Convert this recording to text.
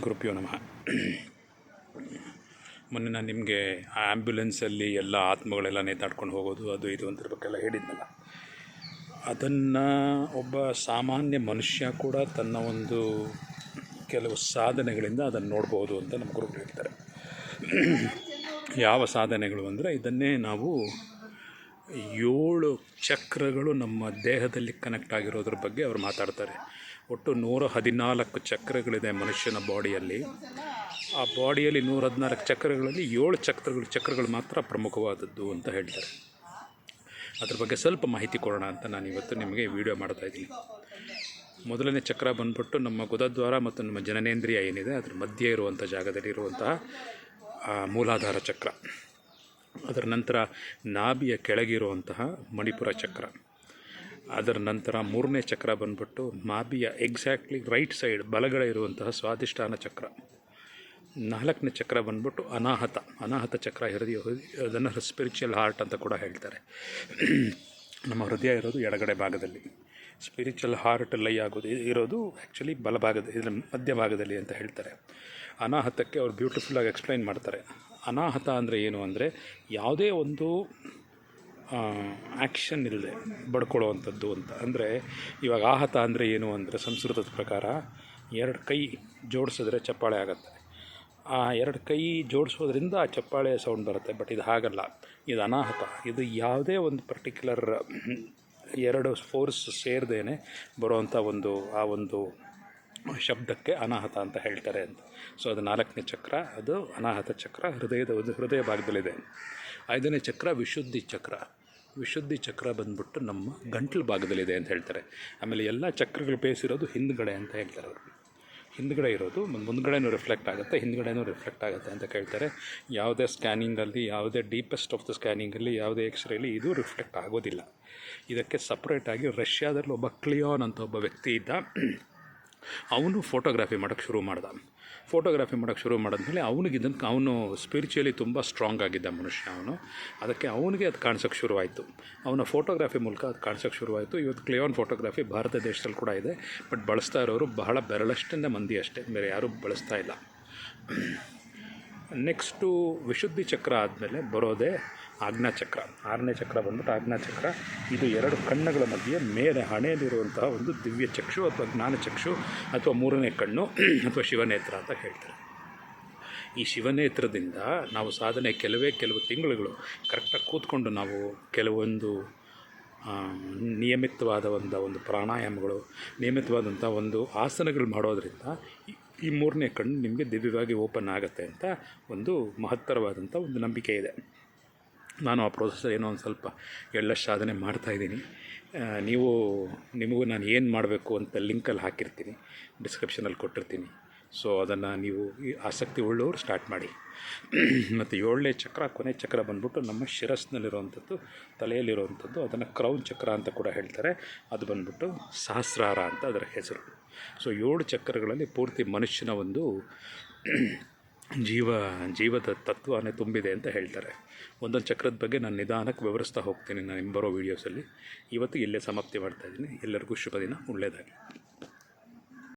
ಗುರುಪ್ಯೋ ನಮಃ. ಮೊನ್ನೆ ನಾನು ನಿಮಗೆ ಆ್ಯಂಬ್ಯುಲೆನ್ಸಲ್ಲಿ ಎಲ್ಲ ಆತ್ಮಗಳೆಲ್ಲ ನೇತಾಡ್ಕೊಂಡು ಹೋಗೋದು, ಅದು ಇದು ಅಂತ ಬಗ್ಗೆಲ್ಲ ಹೇಳಿದ್ನಲ್ಲ. ಅದನ್ನು ಒಬ್ಬ ಸಾಮಾನ್ಯ ಮನುಷ್ಯ ಕೂಡ ತನ್ನ ಒಂದು ಕೆಲವು ಸಾಧನೆಗಳಿಂದ ಅದನ್ನು ನೋಡ್ಬೋದು ಅಂತ ನಮ್ಮ ಗುರುಗಳು ಹೇಳ್ತಾರೆ. ಯಾವ ಸಾಧನೆಗಳು ಅಂದರೆ ಇದನ್ನೇ ನಾವು ಏಳು ಚಕ್ರಗಳು ನಮ್ಮ ದೇಹದಲ್ಲಿ ಕನೆಕ್ಟ್ ಆಗಿರೋದ್ರ ಬಗ್ಗೆ ಅವರು ಮಾತಾಡ್ತಾರೆ. ಒಟ್ಟು ನೂರ ಹದಿನಾಲ್ಕು ಚಕ್ರಗಳಿದೆ ಮನುಷ್ಯನ ಬಾಡಿಯಲ್ಲಿ. ಆ ಬಾಡಿಯಲ್ಲಿ ನೂರ ಹದಿನಾಲ್ಕು ಚಕ್ರಗಳಲ್ಲಿ ಏಳು ಚಕ್ರಗಳು ಚಕ್ರಗಳು ಮಾತ್ರ ಪ್ರಮುಖವಾದದ್ದು ಅಂತ ಹೇಳ್ತಾರೆ. ಅದ್ರ ಬಗ್ಗೆ ಸ್ವಲ್ಪ ಮಾಹಿತಿ ಕೊಡೋಣ ಅಂತ ನಾನು ಇವತ್ತು ನಿಮಗೆ ವಿಡಿಯೋ ಮಾಡ್ತಾ ಇದ್ದೀನಿ. ಮೊದಲನೇ ಚಕ್ರ ಬಂದ್ಬಿಟ್ಟು ನಮ್ಮ ಗುದದ್ವಾರ ಮತ್ತು ನಮ್ಮ ಜನನೇಂದ್ರಿಯ ಏನಿದೆ, ಅದ್ರ ಮಧ್ಯೆ ಇರುವಂಥ ಜಾಗದಲ್ಲಿ ಇರುವಂತಹ ಮೂಲಾಧಾರ ಚಕ್ರ. ಅದರ ನಂತರ ನಾಭಿಯ ಕೆಳಗಿರುವಂತಹ ಮಣಿಪುರ ಚಕ್ರ. ಅದರ ನಂತರ ಮೂರನೇ ಚಕ್ರ ಬಂದ್ಬಿಟ್ಟು ನಾಭಿಯ ಎಕ್ಸಾಕ್ಟ್ಲಿ ರೈಟ್ ಸೈಡ್ ಬಲಗಡೆ ಇರುವಂತಹ ಸ್ವಾದಿಷ್ಠಾನ ಚಕ್ರ. ನಾಲ್ಕನೇ ಚಕ್ರ ಬಂದ್ಬಿಟ್ಟು ಅನಾಹತ. ಅನಾಹತ ಚಕ್ರ ಹೃದಯ ಅದನ್ನು ಸ್ಪಿರಿಚುವಲ್ ಹಾರ್ಟ್ ಅಂತ ಕೂಡ ಹೇಳ್ತಾರೆ. ನಮ್ಮ ಹೃದಯ ಇರೋದು ಎಡಗಡೆ ಭಾಗದಲ್ಲಿ. ಸ್ಪಿರಿಚುವಲ್ ಹಾರ್ಟ್ ಲೈ ಆಗೋದು, ಇರೋದು ಆ್ಯಕ್ಚುಲಿ ಬಲಭಾಗದ, ಇದರ ಮಧ್ಯಭಾಗದಲ್ಲಿ ಅಂತ ಹೇಳ್ತಾರೆ. ಅನಾಹತಕ್ಕೆ ಅವ್ರು ಬ್ಯೂಟಿಫುಲ್ಲಾಗಿ ಎಕ್ಸ್ಪ್ಲೈನ್ ಮಾಡ್ತಾರೆ. ಅನಾಹತ ಅಂದರೆ ಏನು ಅಂದರೆ ಯಾವುದೇ ಒಂದು ಆ್ಯಕ್ಷನ್ ಇಲ್ಲದೆ ಬಡ್ಕೊಳ್ಳುವಂಥದ್ದು ಅಂತ. ಅಂದರೆ ಇವಾಗ ಆಹತ ಅಂದರೆ ಏನು ಅಂದರೆ ಸಂಸ್ಕೃತದ ಪ್ರಕಾರ ಎರಡು ಕೈ ಜೋಡಿಸಿದ್ರೆ ಚಪ್ಪಾಳೆ ಆಗುತ್ತೆ. ಆ ಎರಡು ಕೈ ಜೋಡಿಸೋದ್ರಿಂದ ಆ ಚಪ್ಪಾಳೆ ಸೌಂಡ್ ಬರುತ್ತೆ ಬಟ್ ಇದು ಹಾಗಲ್ಲ. ಇದು ಅನಾಹತ. ಇದು ಯಾವುದೇ ಒಂದು ಪರ್ಟಿಕ್ಯುಲರ್ ಎರಡು ಫೋರ್ಸ್ ಸೇರ್ದೇನೆ ಬರುವಂಥ ಒಂದು, ಆ ಒಂದು ಶಬ್ದಕ್ಕೆ ಅನಾಹತ ಅಂತ ಹೇಳ್ತಾರೆ ಅಂತ. ಸೊ ಅದು ನಾಲ್ಕನೇ ಚಕ್ರ, ಅದು ಅನಾಹತ ಚಕ್ರ, ಹೃದಯದ, ಹೃದಯ ಭಾಗದಲ್ಲಿದೆ ಐದನೇ ಚಕ್ರ ವಿಶುದ್ಧಿ ಚಕ್ರ. ವಿಶುದ್ಧಿ ಚಕ್ರ ಬಂದ್ಬಿಟ್ಟು ನಮ್ಮ ಗಂಟ್ಲು ಭಾಗದಲ್ಲಿದೆ ಅಂತ ಹೇಳ್ತಾರೆ. ಆಮೇಲೆ ಎಲ್ಲ ಚಕ್ರಗಳು ಬೇಸಿರೋದು ಹಿಂದ್ಗಡೆ ಅಂತ ಹೇಳ್ತಾರೆ ಅವರು. ಹಿಂದ್ಗಡೆ ಇರೋದು ಮುಂದ್ಗಡೆನೂ ರಿಫ್ಲೆಕ್ಟ್ ಆಗುತ್ತೆ, ಹಿಂದ್ಗಡೆನೂ ರಿಫ್ಲೆಕ್ಟ್ ಆಗುತ್ತೆ ಅಂತ ಕೇಳ್ತಾರೆ. ಯಾವುದೇ ಸ್ಕ್ಯಾನಿಂಗಲ್ಲಿ ಯಾವುದೇ ಡೀಪೆಸ್ಟ್ ಆಫ್ ದ ಸ್ಕ್ಯಾನಿಂಗಲ್ಲಿ ಯಾವುದೇ ಎಕ್ಸ್ರೇಲಿ ಇದು ರಿಫ್ಲೆಕ್ಟ್ ಆಗೋದಿಲ್ಲ. ಇದಕ್ಕೆ ಸಪ್ರೇಟಾಗಿ ರಷ್ಯಾದಲ್ಲಿ ಒಬ್ಬ ಕ್ಲಿಯಾನ್ ಅಂತ ಒಬ್ಬ ವ್ಯಕ್ತಿ ಇದ್ದ. ಅವನು ಫೋಟೋಗ್ರಫಿ ಮಾಡೋಕ್ಕೆ ಶುರು ಮಾಡ್ದ. ಫೋಟೋಗ್ರಫಿ ಮಾಡೋಕ್ಕೆ ಶುರು ಮಾಡಿದ್ಮೇಲೆ ಅವನಿಗೆ ಇದನ್ನು ಅವನು ಸ್ಪಿರಿಚುವಲಿ ತುಂಬ ಸ್ಟ್ರಾಂಗ್ ಆಗಿದ್ದ ಮನುಷ್ಯ ಅವನು. ಅದಕ್ಕೆ ಅವನಿಗೆ ಅದು ಕಾಣಿಸೋಕ್ಕೆ ಶುರುವಾಯಿತು. ಅವನ ಫೋಟೋಗ್ರಫಿ ಮೂಲಕ ಅದು ಕಾಣಿಸೋಕ್ಕೆ ಶುರುವಾಯಿತು. ಇವತ್ತು ಕ್ಲೇವನ್ ಫೋಟೋಗ್ರಫಿ ಭಾರತ ದೇಶದಲ್ಲಿ ಕೂಡ ಇದೆ. ಬಟ್ ಬಳಸ್ತಾ ಇರೋರು ಬಹಳ ಬೆರಳಷ್ಟಿಂದ ಮಂದಿ ಅಷ್ಟೇ. ಬೇರೆ ಯಾರೂ ಬಳಸ್ತಾ ಇಲ್ಲ. ನೆಕ್ಸ್ಟು ವಿಶುದ್ಧಿ ಚಕ್ರ ಆದಮೇಲೆ ಬರೋದೇ ಚಕ್ರ. ಆರನೇ ಚಕ್ರ ಬಂದ್ಬಿಟ್ಟು ಚಕ್ರ. ಇದು ಎರಡು ಕಣ್ಣುಗಳ ಮಧ್ಯೆ ಮೇಲೆ ಹಣೆಯಲ್ಲಿರುವಂತಹ ಒಂದು ದಿವ್ಯ ಚಕ್ಷು ಅಥವಾ ಜ್ಞಾನಚಕ್ಷು ಅಥವಾ ಮೂರನೇ ಕಣ್ಣು ಅಥವಾ ಶಿವನೇತ್ರ ಅಂತ ಹೇಳ್ತಾರೆ. ಈ ಶಿವನೇತ್ರದಿಂದ ನಾವು ಸಾಧನೆ ಕೆಲವೇ ಕೆಲವು ತಿಂಗಳುಗಳು ಕರೆಕ್ಟಾಗಿ ಕೂತ್ಕೊಂಡು ನಾವು ಕೆಲವೊಂದು ನಿಯಮಿತವಾದ ಒಂದು ಒಂದು ಪ್ರಾಣಾಯಾಮಗಳು ನಿಯಮಿತವಾದಂಥ ಒಂದು ಆಸನಗಳು ಮಾಡೋದರಿಂದ ಈ ಮೂರನೇ ಕಣ್ಣು ನಿಮಗೆ ದಿವ್ಯವಾಗಿ ಓಪನ್ ಆಗುತ್ತೆ ಅಂತ ಒಂದು ಮಹತ್ತರವಾದಂಥ ಒಂದು ನಂಬಿಕೆ ಇದೆ. ನಾನು ಆ ಪ್ರೋಸೆಸ್ ಏನೋ ಒಂದು ಸ್ವಲ್ಪ ಎಳ್ಳಷ್ಟು ಸಾಧನೆ ಮಾಡ್ತಾಯಿದ್ದೀನಿ ನೀವು, ನಿಮಗೂ ನಾನು ಏನು ಮಾಡಬೇಕು ಅಂತ ಲಿಂಕಲ್ಲಿ ಹಾಕಿರ್ತೀನಿ ಡಿಸ್ಕ್ರಿಪ್ಷನಲ್ಲಿ ಕೊಟ್ಟಿರ್ತೀನಿ. ಸೊ ಅದನ್ನು ನೀವು ಆಸಕ್ತಿ ಉಳ್ಳವರು ಸ್ಟಾರ್ಟ್ ಮಾಡಿ. ಮತ್ತು ಏಳನೇ ಚಕ್ರ, ಕೊನೆ ಚಕ್ರ ಬಂದ್ಬಿಟ್ಟು ನಮ್ಮ ಶಿರಸ್ನಲ್ಲಿರುವಂಥದ್ದು ತಲೆಯಲ್ಲಿರುವಂಥದ್ದು ಅದನ್ನು ಕ್ರೌನ್ ಚಕ್ರ ಅಂತ ಕೂಡ ಹೇಳ್ತಾರೆ. ಅದು ಬಂದ್ಬಿಟ್ಟು ಸಹಸ್ರಾರ ಅಂತ ಅದರ ಹೆಸರು. ಸೊ ಏಳು ಚಕ್ರಗಳಲ್ಲಿ ಪೂರ್ತಿ ಮನುಷ್ಯನ ಒಂದು ಜೀವ, ಜೀವದ ತತ್ವನೇ ತುಂಬಿದೆ ಅಂತ ಹೇಳ್ತಾರೆ. ಒಂದೊಂದು ಚಕ್ರದ ಬಗ್ಗೆ ನಾನು ನಿಧಾನಕ್ಕೆ ವಿವರಿಸ್ತಾ ಹೋಗ್ತೀನಿ, ನಾನು ಬರೋ ವೀಡಿಯೋಸಲ್ಲಿ ಇವತ್ತು ಇಲ್ಲೇ ಸಮಾಪ್ತಿ ಮಾಡ್ತಾಯಿದ್ದೀನಿ ಎಲ್ಲರಿಗೂ ಶುಭ ದಿನ ಒಳ್ಳೆಯದಾಗಿ